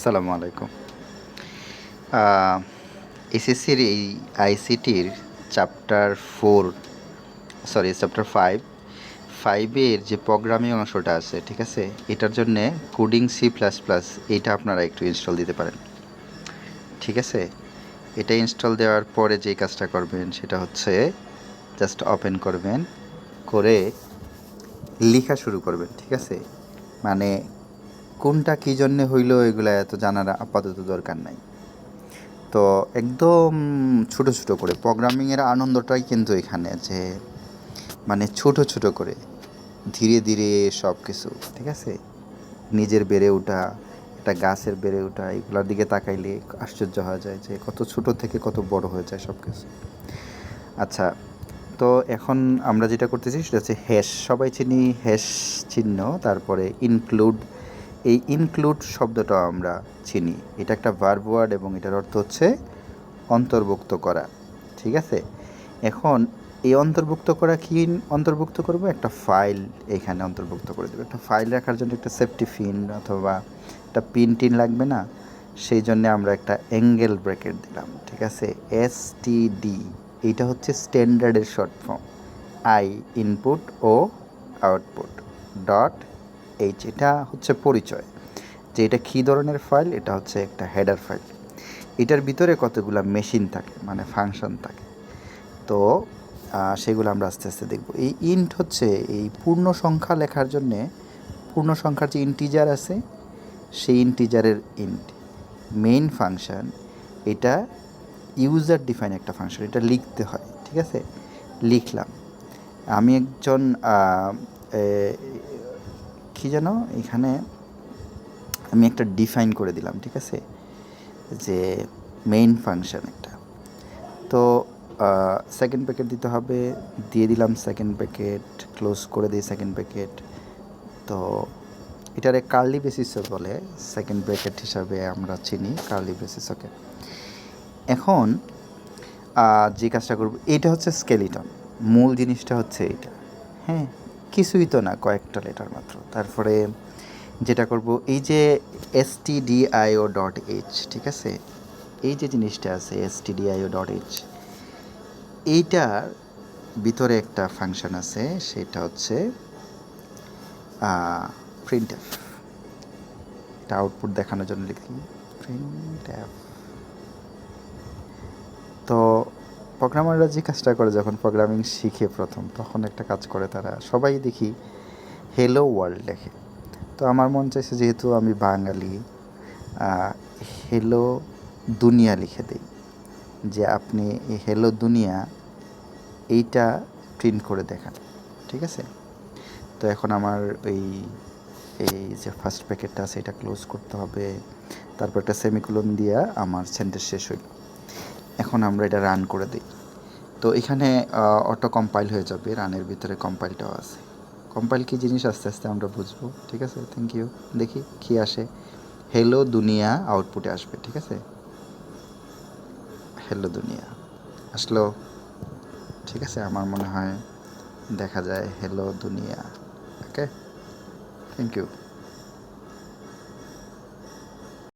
আসসালামু আলাইকুম। এসএসসির এই আইসিটির chapter four, sorry, chapter five, ফাইভের যে প্রোগ্রামিং অংশটা আছে, ঠিক আছে, এটার জন্যে কোডিং সি প্লাস প্লাস এইটা আপনারা একটু ইনস্টল দিতে পারেন। ঠিক আছে? এটা ইনস্টল দেওয়ার পরে যে কাজটা করবেন সেটা হচ্ছে জাস্ট ওপেন করবেন, করে লেখা শুরু করবেন, ঠিক আছে? মানে কোনটা কী জন্যে হইল এগুলো এত জানার আপাতত দরকার নাই। তো একদম ছোট ছোট করে প্রোগ্রামিংয়ের আনন্দটাই কিন্তু এখানে যে মানে ছোট ছোট করে ধীরে ধীরে সব কিছু ঠিক আছে? নিজের বেড়ে ওঠা, একটা গাছের বেড়ে ওঠা, এগুলোর দিকে তাকাইলে আশ্চর্য হয়ে যায় যে কত ছোট থেকে কত বড় হয়ে যায় সব কিছু আচ্ছা তো এখন আমরা যেটা করতেছি সেটা হচ্ছে হ্যাশ সবাই চিনি হ্যাশ চিহ্ন, তারপরে ইনক্লুড এই ইনক্লুড শব্দটা আমরা চিনি। এটা একটা ভার্ব ওয়ার্ড এবং এটার অর্থ হচ্ছে অন্তর্ভুক্ত করা। ঠিক আছে? এখন এই অন্তর্ভুক্ত করা কি অন্তর্ভুক্ত করব? একটা ফাইল এখানে অন্তর্ভুক্ত করে দেবো। একটা ফাইল রাখার জন্য একটা সেফটি পিন অথবা একটা পিন টিন লাগবে না? সেই জন্য আমরা একটা অ্যাঙ্গেল ব্র্যাকেট দিলাম। ঠিক আছে? এস টি ডি এইটা হচ্ছে স্ট্যান্ডার্ডের short form I input O output dot H এটা হচ্ছে পরিচয়। যে এটা কী ধরনের ফাইল এটা হচ্ছে একটা হেডার ফাইল এটার ভিতরে কতগুলো মেশিন থাকে মানে ফাংশন থাকে। তো সেগুলো আমরা আস্তে আস্তে দেখব। এই ইন্ট হচ্ছে এই পূর্ণ সংখ্যা লেখার জন্যে পূর্ণ সংখ্যার যে ইন্টিজার আছে, সেই ইন্টিজারের ইন্ট মেইন ফাংশন এটা ইউজার ডিফাইন একটা ফাংশন এটা লিখতে হয়, ঠিক আছে? লিখলাম। আমি একজন কি যেন এখানে আমি একটা ডিফাইন করে দিলাম, ঠিক আছে? যে মেইন ফাংশন একটা। তো সেকেন্ড প্যাকেট দিতে হবে, দিয়ে দিলাম সেকেন্ড প্যাকেট ক্লোজ করে দিই সেকেন্ড প্যাকেট তো, এটারে কার্লি বেসিস বলে সেকেন্ড ব্র্যাকেট হিসাবে আমরা চিনি কার্লি বেসিস ওকে এখন যে কাজটা করব, এটা হচ্ছে স্কেলিটন মূল জিনিসটা হচ্ছে এটা হ্যাঁ? কিছুই তো না কয়েকটা লেটার মাত্র। তারপরে যেটা করব, এই যে এস টি ডট এইচ ঠিক আছে? এই যে জিনিসটা আছে এস টি ডট এইচ এইটার ভিতরে একটা ফাংশন আছে, সেটা হচ্ছে প্রিন্ট এফ এটা আউটপুট দেখানোর জন্য লিখি প্রিন্ট এফ তো প্রোগ্রামাররা যে কাজটা করে যখন প্রোগ্রামিং শিখে প্রথম, তখন একটা কাজ করে তারা। সবাই দেখি হেলো ওয়ার্ল্ড লেখে। তো আমার মন চাইছে যেহেতু আমি বাঙালি হেলো দুনিয়া লিখে দিই। যে আপনি হেলো দুনিয়া এইটা প্রিন্ট করে দেখান, ঠিক আছে? তো এখন আমার ওই এই যে ফার্স্ট প্যাকেটটা আছে, এটা ক্লোজ করতে হবে। তারপর একটা সেমিকুলন দিয়া আমার সেন্টেন্স শেষ হইল। এখন আমরা এটা রান করে দিই। তো এখানে অটো কম্পাইল হয়ে যাবে রানের ভিতরে কম্পাইলটাও আছে। কম্পাইল কী জিনিস? আস্তে আস্তে আমরা বুঝব, ঠিক আছে? থ্যাংক ইউ দেখি কী আসে। হেলো দুনিয়া আউটপুটে আসবে, ঠিক আছে? হেলো দুনিয়া। আসলো। ঠিক আছে, আমার মনে হয় দেখা যায়। হেলো দুনিয়া। Okay thank you